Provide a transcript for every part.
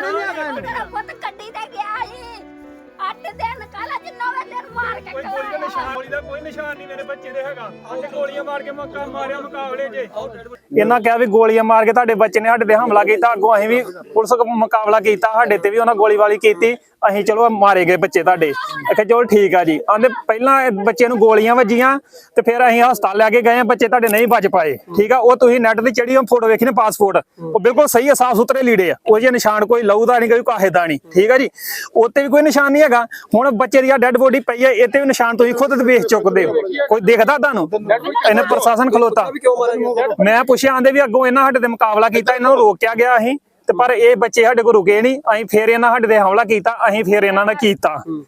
ਨਹੀਂ ਹੈਗਾ ਇਹਨੂੰ। ਮੇਰਾ ਪੁੱਤ ਗੱਡੀ ਤੇ ਗਿਆ ਸੀ ਅੱਠ ਦਿਨ ਕਾਲਾ ਜੀ ਨਵੇਂ ਦਿਨ ਮਾਰ ਕੇ ਕੋਈ ਗੋਲੀ ਦਾ ਨਿਸ਼ਾਨ ਗੋਲੀ ਦਾ ਕੋਈ ਨਿਸ਼ਾਨ ਨਹੀਂ ਮੇਰੇ ਬੱਚੇ ਦੇ ਹੈਗਾ। ਅੱਜ ਗੋਲੀਆਂ ਮਾਰ ਕੇ ਮੱਕਾ ਮਾਰਿਆ ਮੁਕਾਬਲੇ 'ਚ। ਇਹਨਾਂ ਕਿਹਾ ਵੀ ਗੋਲੀਆਂ ਮਾਰ ਕੇ ਤੁਹਾਡੇ ਬੱਚੇ ਨੇ ਸਾਡੇ ਤੇ ਹਮਲਾ ਕੀਤਾ। ਅੱਗੋਂ ਅਸੀਂ ਵੀ ਪੁਲਿਸ ਕੋਲ ਮੁਕਾਬਲਾ ਕੀਤਾ ਸਾਡੇ ਤੇ ਵੀ ਉਹਨਾਂ ਗੋਲੀ ਵਾਲੀ ਕੀਤੀ। ਅਸੀਂ ਚਲੋ ਮਾਰੇ ਗਏ ਬੱਚੇ ਤੁਹਾਡੇ। ਅਖੇ ਚਲੋ ਠੀਕ ਆ ਜੀ। ਆਂਦੇ ਪਹਿਲਾਂ ਬੱਚੇ ਨੂੰ ਗੋਲੀਆਂ ਵੱਜੀਆਂ ਤੇ ਫਿਰ ਅਸੀਂ ਹਸਪਤਾਲ ਲੈ ਕੇ ਗਏ ਬੱਚੇ ਤੁਹਾਡੇ ਨਹੀਂ ਬਚ ਪਾਏ। ਠੀਕ ਆ? ਉਹ ਤੁਸੀਂ ਨੈਟ ਤੇ ਚੜੀ ਫੋਟੋ ਵੇਖੀ ਨੇ ਪਾਸਪੋਰਟ ਉਹ ਬਿਲਕੁਲ ਸਹੀ ਆ ਸਾਫ਼ ਸੁਥਰੇ ਲੀੜੇ ਆ। ਉਹ ਜੇ ਨਿਸ਼ਾਨ ਕੋਈ ਲਹੂ ਦਾ ਨਹੀਂ, ਕੋਈ ਕਾਹੇ ਦਾ ਨਹੀਂ। ਠੀਕ ਆ ਜੀ? ਉੱਤੇ ਵੀ ਕੋਈ ਨਿਸ਼ਾਨ ਨਹੀਂ ਹੈਗਾ। ਹੁਣ ਬੱਚੇ ਦੀ ਆ ਡੈੱਡ ਬੋਡੀ ਪਈ ਹੈ ਇਹ ਤੇ ਵੀ ਨਿਸ਼ਾਨ ਤੁਸੀਂ ਖੁਦ ਵੇਖ ਚੁੱਕਦੇ ਹੋ। ਕੋਈ ਦੇਖਦਾ ਤੁਹਾਨੂੰ? ਇਹਨੇ ਪ੍ਰਸ਼ਾਸਨ ਖਲੋਤਾ। ਮੈਂ ਪੁੱਛਿਆ ਆਂਦੇ ਵੀ ਅੱਗੋਂ ਇਹਨਾਂ ਸਾਡੇ ਤੇ ਮੁਕਾਬਲਾ ਕੀਤਾ, ਇਹਨਾਂ ਨੂੰ ਰੋਕਿਆ ਗਿਆ ਅਸੀਂ। ਤੇ ਪਰ ਇਹ ਬੱਚੇ ਸਾਡੇ ਕੋਲ ਰੁਕੇ ਨਹੀਂ ਅਸੀਂ ਫੇਰ ਇਹਨਾਂ ਸਾਡੇ ਤੇ ਹਮਲਾ ਕੀਤਾ ਅਸੀਂ ਫੇਰ ਇਹਨਾਂ ਦਾ ਕੀਤਾ।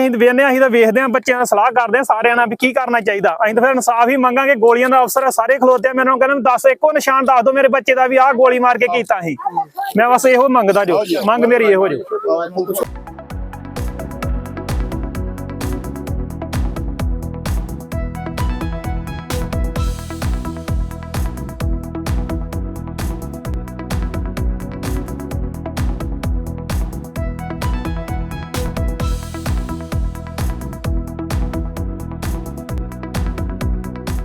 ਅਸੀਂ ਵੇਖਦੇ ਹਾਂ ਅਸੀਂ ਤਾਂ ਵੇਖਦੇ ਹਾਂ ਬੱਚਿਆਂ ਨਾਲ ਸਲਾਹ ਕਰਦੇ ਹਾਂ ਸਾਰਿਆਂ ਨਾਲ ਵੀ ਕੀ ਕਰਨਾ ਚਾਹੀਦਾ। ਅਸੀਂ ਤਾਂ ਫਿਰ ਇਨਸਾਫ ਹੀ ਮੰਗਾਂਗੇ ਗੋਲੀਆਂ ਦਾ ਅਫਸਰ ਆ, ਸਾਰੇ ਖਲੋਤੇ ਆ ਮੈਨੂੰ ਕਹਿੰਦੇ ਦੱਸ ਇੱਕੋ ਨਿਸ਼ਾਨ ਦੱਸ ਦਿਓ ਮੇਰੇ ਬੱਚੇ ਦਾ ਵੀ ਆਹ ਗੋਲੀ ਮਾਰ ਕੇ ਕੀਤਾ ਸੀ ਮੈਂ ਬਸ ਇਹੋ ਮੰਗਦਾ ਜੋ ਮੰਗ ਮੇਰੀ ਇਹੋ ਜੋ।